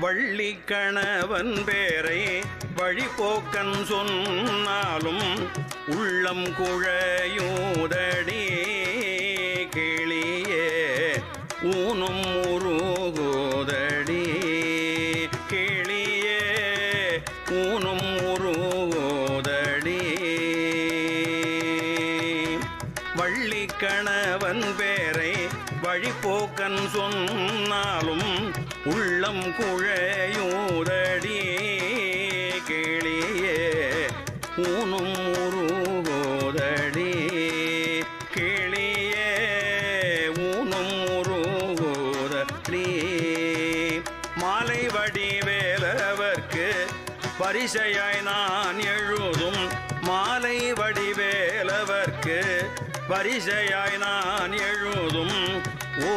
வள்ளி கணவன் பேரை வழிபோக்கன் சொன்னாலும் உள்ளம் குழையூதடி கிளியே ஊனும் உருகுதடி கிளியே ஊனும் உருகுதடி. வள்ளி கணவன் பேரை வழிபோக்கன் சொன்னாலும் உள்ளம் குழையூதடி கிளியே ஊனும் உருகோதடி கிளியே ஊனும் உருகோதடி. மாலை வடிவேலவர்க்கு பரிசையாய் நான் எழுதும் மாலை வடிவேலவர்க்கு பரிசையாய் நான் எழுதும் ஓ